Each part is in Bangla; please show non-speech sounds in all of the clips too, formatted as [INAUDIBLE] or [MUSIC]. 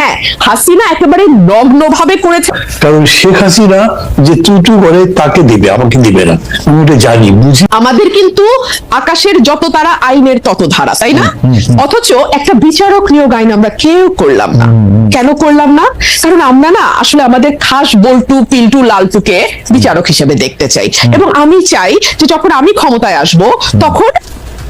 হ্যাঁ হাসিনা একেবারে নগ্ন ভাবে করেছে। কারণ শেখ হাসিনা যে তুতু করে তাকে দিবে আমাকে দিবে না। আমি ওটা জানি বুঝি? আমাদের কিন্তু আকাশের যত তারা আইনের তত ধারা তাই না? অথচ একটা বিচারক নিয়োগ আইন আমরা কেউ করলাম না। কেন করলাম না? কারণ আমরা না আসলে আমাদের খাস বল্টু পিল্টু লালটুকে বিচারক হিসেবে দেখতে চাই। এবং আমি চাই যে যখন আমি ক্ষমতায় আসব তখন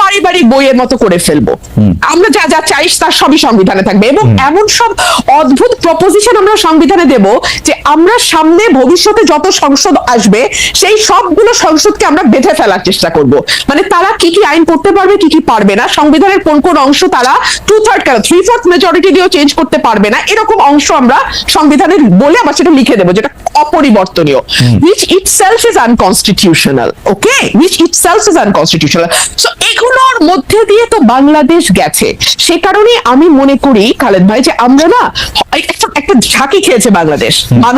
পারিবারিক বইয়ের মতো করে ফেলব। আমরা যা যা চাইস তার সবই সংবিধানে থাকবে এবং এমন সব অদ্ভুত প্রপোজিশন আমরা সংবিধানে দেব যে আমরা সামনে ভবিষ্যতে যত সংসদ আসবে সেই সবগুলো সংসদকে আমরা বেঁধে ফেলার চেষ্টা করব। মানে তারা কি কি আইন করতে পারবে কি কি পারবে না সংবিধানের কোন কোন অংশ তারা টু থার্ড কেন থ্রি ফোর্থ মেজরিটি দিয়েও চেঞ্জ করতে পারবে না এরকম অংশ আমরা সংবিধানে বলে আবার সেটা লিখে দেবো যেটা অপরিবর্তনীয় which itself is unconstitutional okay? Which itself is unconstitutional. So এগুলোর মধ্যে দিয়ে তো বাংলাদেশ গেছে। সে কারণে আমি মনে করি খালেদ ভাই যে আমরা না একটা একটা ঝাঁকি খেয়েছে বাংলাদেশ। মানুষ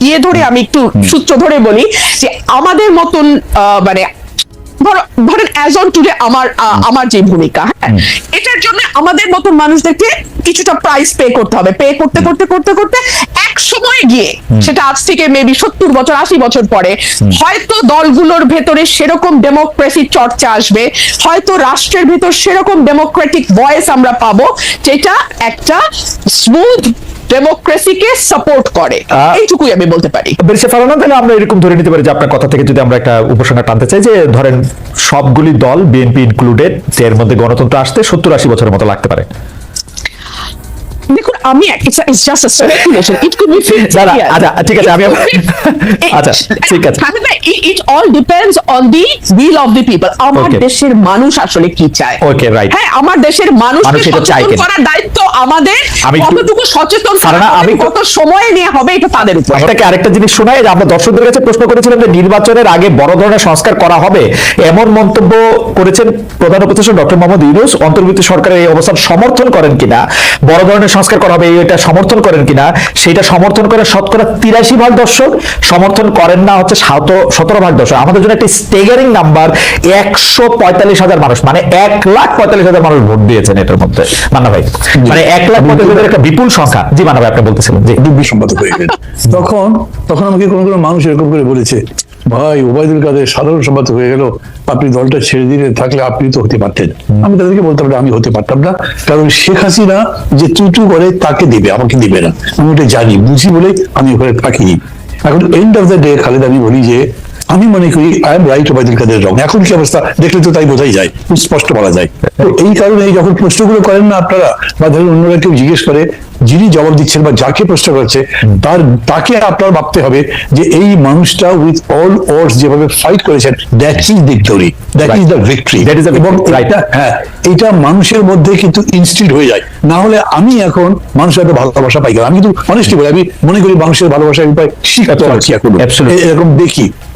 ইয়ে ধরে আমি একটু সূত্র ধরে বলি যে আমাদের মতন মানে ধরেন অ্যাজ অন টুডে আমার আমার যে ভূমিকা হ্যাঁ এটার জন্য আমাদের মতন মানুষদেরকে কিছুটা প্রাইস পে করতে হবে। পে করতে করতে করতে করতে এক সময় গিয়ে সেটা আজ থেকে মেবি সত্তর বছর আশি বছর পরে হয়তো দলগুলোর ভেতরে সেরকম ডেমোক্রেসির চর্চা আসবে হয়তো রাষ্ট্রের ভেতর সেরকম ডেমোক্রেটিক ভয়েস আমরা পাবো যেটা একটা স্মুথ ডেমোক্রেসিকে সাপোর্ট করে। এইটুকুই আমি বলতে পারি। বেরিসে ফারানা তাহলে আমরা এরকম ধরে নিতে পারি যে আপনার কথা থেকে যদি আমরা একটা উপসংহার টানতে চাই যে ধরেন সবগুলি দল বিএনপি ইনক্লুডেড এর মধ্যে গণতন্ত্র আসতে সত্তর আশি বছরের মতো লাগতে পারে। দেখুন আমি it's just a speculation it could be আচ্ছা, ঠিক আছে, আমি আচ্ছা, ঠিক আছে। It all depends on the will of the people আমার দেশের মানুষ আসলে কি চায়? Right. হ্যাঁ আমার দেশের সচেতন করার দায়িত্ব আমাদের আমি কতটুকু সচেতন আমি কত সময় নিয়ে হবে এটা তাদের উপর। আপনাকে আরেকটা জিনিস শোনাই যে আমরা দর্শকদের কাছে প্রশ্ন করেছিলাম যে নির্বাচনের আগে বড় ধরনের সংস্কার করা হবে। এমন মন্তব্য করেছেন প্রধান উপদেষ্টা ডক্টর মোহাম্মদ ইউনুস। অন্তর্বর্তী সরকারের এই অবস্থান সমর্থন করেন কিনা? বড় ধরনের সংস্কার করা হবে এটা সমর্থন করেন কিনা? সেটা সমর্থন করে শতকরা তিরাশি ভাগ দর্শক সমর্থন করেন না হচ্ছে সতেরো ভাগ দর্শক আমাদের জন্য একটি স্টেগারিং নাম্বার একশো পঁয়তাল্লিশ হাজার মানুষ মানে এক লাখ পঁয়তাল্লিশ হাজার মানুষ ভোট দিয়েছেন এটার মধ্যে। মান্না ভাই মানে এক লাখ পঁয়তাল্লিশ হাজার একটা বিপুল সংখ্যা। জি মান্না ভাই আপনি বলতেছিলেন জি। দুর্বি সম্পাদক হয়ে তখন তখন আমাকে কোনো কোনো মানুষ এরকম করে বলেছে ভাই ওবায়দুল কাদের সাধারণ সম্পাদক হয়ে গেল আপনি দলটা ছেড়ে দিলে থাকলে আপনি তো হতে পারতেন। আমি তাদেরকে বলতাম না আমি হতে পারতাম না কারণ শেখ হাসিনা যে তুতু করে তাকে দিবে আমাকে দিবে না। আমি ওটা জানি বুঝি বলে আমি ওখানে থাকিনি এখন end of the day Khaled আমি বলি যে আমি মনে করি I am right Obaidul Quader wrong এখন কি অবস্থা? দেখলে তো তাই বোঝাই যায়। স্পষ্ট বলা যায়। তো এই কারণে যখন প্রশ্নগুলো করেন না আপনারা বা ধরুন অন্যরা কেউ জিজ্ঞেস করে যিনি জবাব দিচ্ছেন বা যাকে প্রশ্ন করছে তার তাকে আপনার ভাবতে হবে যে এই মানুষটা উইথ অল ওয়ার্স যেভাবে ফাইট করেছেন that is victory that is the victory That is the এবং এটা হ্যাঁ এটা মানুষের মধ্যে কিন্তু ইনস্টিট হয়ে যায়। না হলে আমি এখন মানুষের একটা ভালোবাসা পাই আমি কিন্তু অনেস্টলি বলি আমি মনে করি মানুষের ভালোবাসা আমি পাই শিখতে পারছি এখন। এরকম দেখি।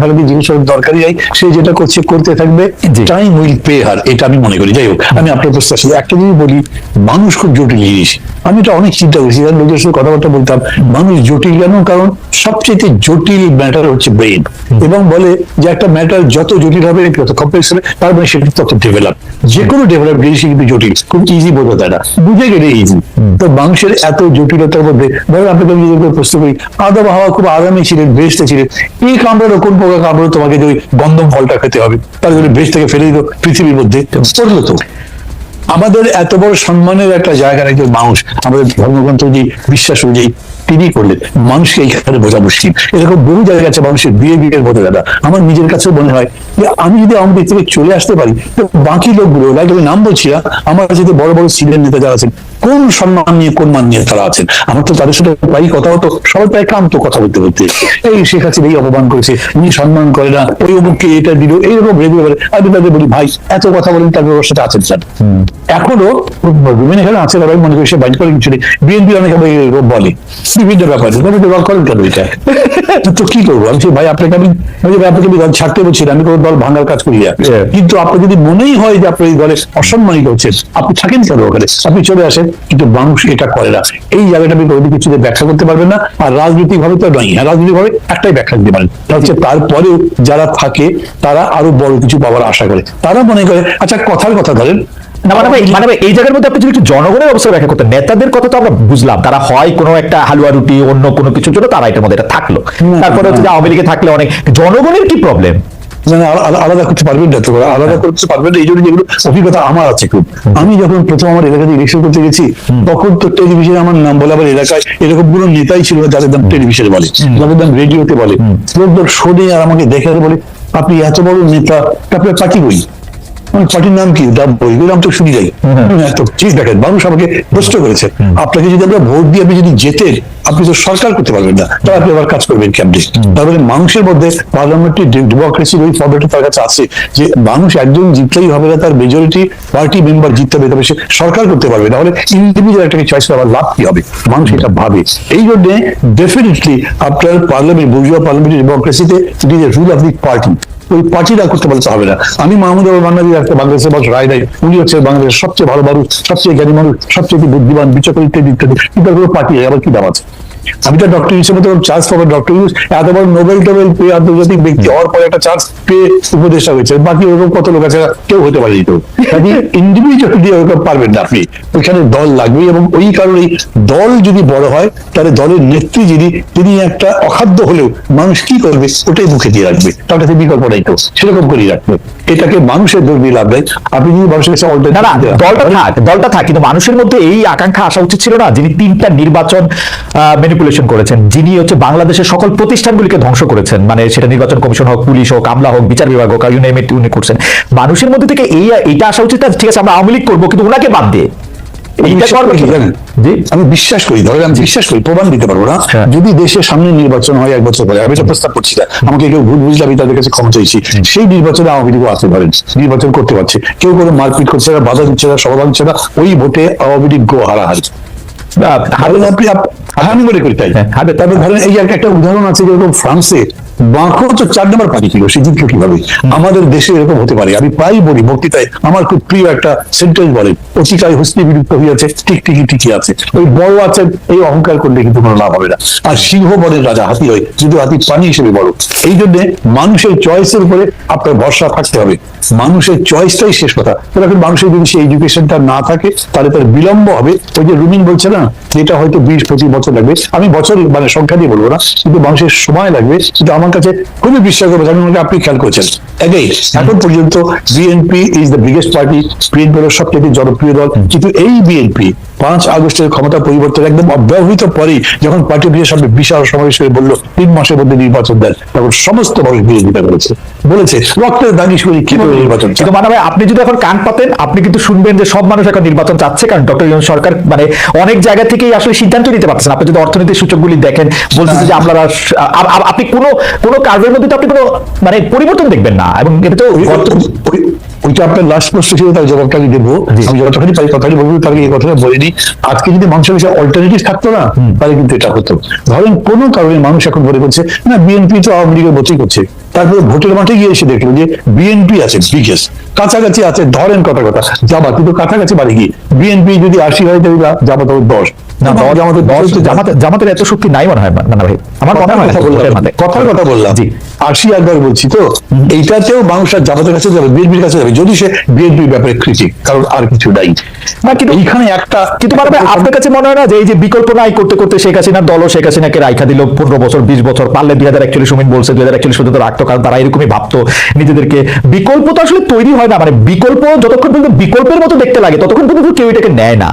ভারতী জিনিস ওর দরকারি যাই সে যেটা করছে করতে থাকবে। টাইম উইল পে হার এটা আমি মনে করি। যাই হোক আমি আপনার প্রশ্ন আসলে একটা জিনিস বলি। মানুষ খুব জটিল জিনিস। আমি এটা অনেক চিন্তা করেছি। কারণ লোকের সাথে কথাবার্তা বলতাম মানুষ জটিল কেন? কারণ সবচেয়ে জটিল ম্যাটার হচ্ছে ব্রেন এবং বলে যে একটা ম্যাটার যত জটিল হবে যত কমপ্লেক্স হবে তার মানে সেটা তত ডেভেলপ যে কোনো ডেভেলপ জিনিস কিন্তু জটিল। খুব ইজি বোঝা যায় না। বুঝে গেলে ইজি তো মানুষের এত জটিলতার মধ্যে ধরো আপনাকে আমি যদি প্রশ্ন করি আদম হাওয়া খুব আরামে ছিলেন বেস্টে ছিলেন। এই কামড়ানো কোন তোমাকে যে ওই গন্ধম ফলটা খেতে হবে, তার জন্য থেকে ফেলে দিল পৃথিবীর মধ্যে তো। আমাদের এত বড় সম্মানের একটা জায়গার একজন মানুষ, আমাদের ধর্মগ্রন্থ যে বিশ্বাস অনুযায়ী তিনি করলেন, মানুষকে এইখানে বোঝা মুশকিল এরকম বহু জায়গা আছে মানুষের বিয়ে বিয়ের বোঝা দাদা আমার নিজের কাছেও মনে হয় যে আমি যদি আওয়ামী লীগ থেকে চলে আসতে পারি তো বাকি লোকগুলো লাইক আমি নাম বলছি না আমার যদি বড় বড় সিনিয়র নেতা যারা আছেন কোন সম্মান নিয়ে কোন মান নিয়ে তারা আছেন? আমার তো তাদের সাথে প্রায় কথা হতো সবাই প্রায় ক্লান্ত কথা বলতে বলতে। এই শেখ হাসিনা এই অপমান করেছে উনি সম্মান করে না ওই অমুককে এটা দিল এইরকম রেগুলার আমি তাদের বলি ভাই এত কথা বলেন তার ওর সাথে আছেন স্যার। এখনও রুমেন এখানে আছে আমি মনে করি সে বাইট করে কিছু নেই বিএনপি অনেক বলে বিভিন্ন ব্যাপারে। তবে তো দল করেন কেন এটা? [LAUGHS] তো কি করব? আমি ভাই আপনাকে আমি যে আপনাকে আমি ছাড়তে বলছি আমি কোনো দল ভাঙার কাজ করি কিন্তু আপনার যদি মনেই হয় যে আপনার এই দলে অসম্মানিত হচ্ছেন আপনি থাকেন কেন ওখানে? আপনি চলে আসেন কিন্তু মানুষ এটা করে না। এই জায়গাটা আপনি কোনো কিছুতে ব্যাখ্যা করতে পারবেন না আর রাজনৈতিক ভাবে তো নয় হ্যাঁ রাজনৈতিক ভাবে একটাই ব্যাখ্যা দিতে পারেন। হচ্ছে তারপরেও যারা থাকে তারা আরও বড় কিছু পাওয়ার আশা করে। তারা মনে করে আচ্ছা কথার কথা ধরেন। না মানে মানে এই জায়গার মধ্যে আপনি যদি একটু জনগণের অবস্থা ব্যাখ্যা করতেন নেতাদের কথা তো আমরা বুঝলাম। তারা হয় কোনো একটা হালুয়া রুটি অন্য কোনো কিছুর জন্য তারা এটার মধ্যে এটা থাকল। তারপরে হচ্ছে আওয়ামী লীগে থাকলে অনেক জনগণের কি প্রবলেম আলাদা করতে পারবেন না তো আলাদা করতে পারবেন না এই জন্য যেগুলো অভিজ্ঞতা আমার আছে খুব। আমি যখন প্রথম আমার এলাকাতে ইলেকশন করতে গেছি তখন তো টেলিভিশনে আমার নাম বলে আবার এলাকায় এরকমগুলো নেতাই ছিল যাদের নাম টেলিভিশনে বলে যাদের নাম রেডিওতে বলে। লোকজন শোনে আর আমাকে দেখে বলে আপনি এত বড় নেতা আপনার পার্টি আমার পার্টির নাম কি? ডাব বই এগুলো নাম তো শুনি যাই। তো ঠিক দেখেন মানুষ আমাকে প্রশ্ন করেছে আপনাকে যদি আমরা ভোট দিয়ে আপনি যদি জেতেন আপনি তো সরকার করতে পারবেন না। তাহলে আপনি আবার কাজ করবেন কেমনি? তারপরে মানুষের মধ্যে পার্লামেন্টারি ডেমোক্রেসির ওই ফর্মেটে তার কাছে আছে যে মানুষ একজন জিতলেই হবে না তার মেজরিটি পার্টি মেম্বার জিততে হবে তবে সে সরকার করতে পারবে। তাহলে ইন্ডিভিজুয়াল একটা চয়েস করার লাভ কি হবে? মানুষ এটা ভাবে। এই জন্য ডেফিনেটলি আপনার parliament bourgeois parliamentary ডেমোক্রেসিতে it is a rule of the party ওই পার্টিরা করতে বলতে হবে না। আমি মাহমুদ আল বান্নাদি একটা বাংলাদেশের মানুষ রায় দেয়, উনি হচ্ছে বাংলাদেশের সবচেয়ে ভালো মানুষ, সবচেয়ে জ্ঞানী মানুষ, সবচেয়ে বুদ্ধিমান বিচক্ষণ ইত্যাদি ইত্যাদি। কিন্তু কোনো পার্টি আবার কি দাম আছে? আমি তো ডক্টর হিসেবে তো চান্স পাবো ডক্টর ইউজ এত বড় নোবেল টোবেল পেয়ে আন্তর্জাতিক ব্যক্তি হওয়ার পরে একটা চান্স পেয়ে উপদেষ্টা হয়েছে বাকি ওরকম কত লোক আছে কেউ হতে পারেনি তো। কাজে ইন্ডিভিজুয়াল দিয়ে ওরকম পারবেন না আপনি। ওইখানে দল লাগবে এবং ওই কারণেই দল যদি বড় হয় তাহলে দলের নেত্রী যিনি তিনি একটা অখাদ্য হলেও মানুষ কি করবে ওটাই মুখে দিয়ে রাখবে। তার কাছে বিকল্প নাই তো সেরকম করেই রাখবে। এটাকে মানুষের দোষ দিয়ে লাভ নেই আপনি যদি মানুষের কাছে দলটা থাক দলটা থাক কিন্তু মানুষের মধ্যে এই আকাঙ্ক্ষা আসা উচিত ছিল না যিনি তিনটা নির্বাচন ম্যানিপুলেশন করেছেন। যিনি হচ্ছে বাংলাদেশের সকল প্রতিষ্ঠানগুলিকে ধ্বংস করেছেন। মানে সেটা নির্বাচন কমিশন হোক পুলিশ হোক আমলা হোক বিচার বিভাগ হোক ইউ উনি করছেন। মানুষের মধ্যে থেকে এই এটা আসা উচিত ঠিক আছে আমরা আওয়ামী লীগ করব কিন্তু ওনাকে বাদ দিয়ে। আমি বিশ্বাস করি ধরেন আমি বিশ্বাস করি প্রমাণ দিতে পারব না। হ্যাঁ। যদি দেশের সামনে নির্বাচন হয় এক বছর পরে আমি এটা প্রস্তাব করছি না। আমাকে কেউ ভুল বুঝলে আমি তাদের কাছে ক্ষমা চাইছি। সেই নির্বাচনে আওয়ামী লীগও আসতে পারেন নির্বাচন করতে পারছে। কেউ কোনো মারপিট করছে না বাধা দিচ্ছে না সভা দিচ্ছে না ওই ভোটে আওয়ামী লীগ গো হারাহারি। ধরেন আপনি আপ- আমি করি তাই হ্যাঁ, হারবে। তারপরে ধরেন এই একটা- একটা উদাহরণ আছে যেরকম ফ্রান্সে বাঁকো তো চার নম্বর ছিল, সে কীভাবে? আমাদের দেশে এরকম হতে পারে। আমি প্রায় বলি বক্তৃতায়, আমার খুব প্রিয় একটা সেন্টেন্স বলেন অতিকায় হস্তি বিলুপ্ত হইয়াছে, ঠিক ঠিকই ঠিকই আছে। ওই বড় এই অহংকার করলে কিন্তু কোনো লাভ হবে না। আর সিংহ রাজা হাতি হয় যদি হাতি পানি হিসেবে এই জন্য মানুষের চয়েসের উপরে আপনার ভরসা থাকতে হবে। মানুষের চয়েসটাই শেষ কথা। এখন মানুষের যদি সেই এডুকেশনটা না থাকে, তাহলে তার বিলম্ব হবে। ওই যে রুমিন বলছে না, যেটা হয়তো বিশ, পঁচিশ বছর লাগবে। আমি বছর মানে সংখ্যা দিয়ে বলব না, কিন্তু মানুষের সময় লাগবে। কিন্তু আমার কাছে খুবই বিশ্বাস করব আমি মনে আপনি খেয়াল করেছেন। এগেইন এখন পর্যন্ত BNP is the biggest party BNP হলো সবচেয়ে জনপ্রিয় দল কিন্তু এই বিএনপি পাঁচ আগস্টের ক্ষমতা পরিবর্তন একদম অব্যবহৃত পরেই যখন পার্টি অফিসের সামনে বিশাল সমাবেশ করে বলল তিন মাসের মধ্যে নির্বাচন দেন তখন সমস্ত মানুষ বিরোধিতা করেছে। বলেছে রক্তের দাগি শুনি কীভাবে নির্বাচন কিন্তু মানে ভাই আপনি যদি এখন কান পাতেন আপনি কিন্তু শুনবেন যে সব মানুষ এখন নির্বাচন চাচ্ছে কারণ ডক্টর ইউনুস সরকার মানে অনেক জায়গা থেকেই আসলে সিদ্ধান্ত নিতে পারছেন আপনি যদি অর্থনৈতিক সূচকগুলি দেখেন বলতেছে যে আমরা আ- আ- আপনি কোনো কোনো কার্যের মধ্যে তো আপনি কোনো মানে পরিবর্তন দেখবেন না এবং এটা তো ওইটা আপনার লাস্ট প্রশ্ন ছিল তার জবাবটা আমি দেবো আমি যতখানি পারি কথাটি বলব তাকে এই কথাটা বলিনি আজকে যদি মানুষের অল্টারনেটিভ থাকতো না তাহলে কিন্তু এটা হতো। ধরেন কোনো কারণে মানুষ এখন মনে করছে না বিএনপি তো আওয়ামী লীগের মতোই করছে। তারপরে ভোটের মাঠে গিয়ে এসে দেখল যে বিএনপি আছে বিগেস্ট কাছাকাছি আছে ধরেন কথা কথা। জামাত কিন্তু কাছাকাছি বাড়ি গিয়ে। বিএনপি যদি আশি হয় তাহলে জামাত হবে দশ। না জামাতের এত শক্তি নাই মনে হয় না ভাই। আমার হয়। কথার কথা বললাম। জি। আশি একবার বলছি তো এইটাতেও মানুষ আর জামাতের কাছে যাবে বিএনপির কাছে যাবে যদি সে বিএনপির ব্যাপারে ক্রিটিক কারণ আর কিছু নাই। না কিন্তু এইখানে একটা কিন্তু মানে আপনার কাছে মনে হয় না যে এই যে বিকল্প নাই করতে করতে শেখ হাসিনার দল শেখ হাসিনাকে রাইখা দিল পনেরো বছর বিশ বছর পারলে দুই হাজার একচল্লিশ সুমিন বলছে দুই হাজার একচল্লিশ পর্যন্ত রাখতো কারণ তারা এরকমই ভাবতো নিজেদেরকে। বিকল্প তো আসলে তৈরি হয় না মানে বিকল্প যতক্ষণ পর্যন্ত বিকল্পের মতো দেখতে লাগে ততক্ষণ পর্যন্ত কেউ এটাকে নেয় না।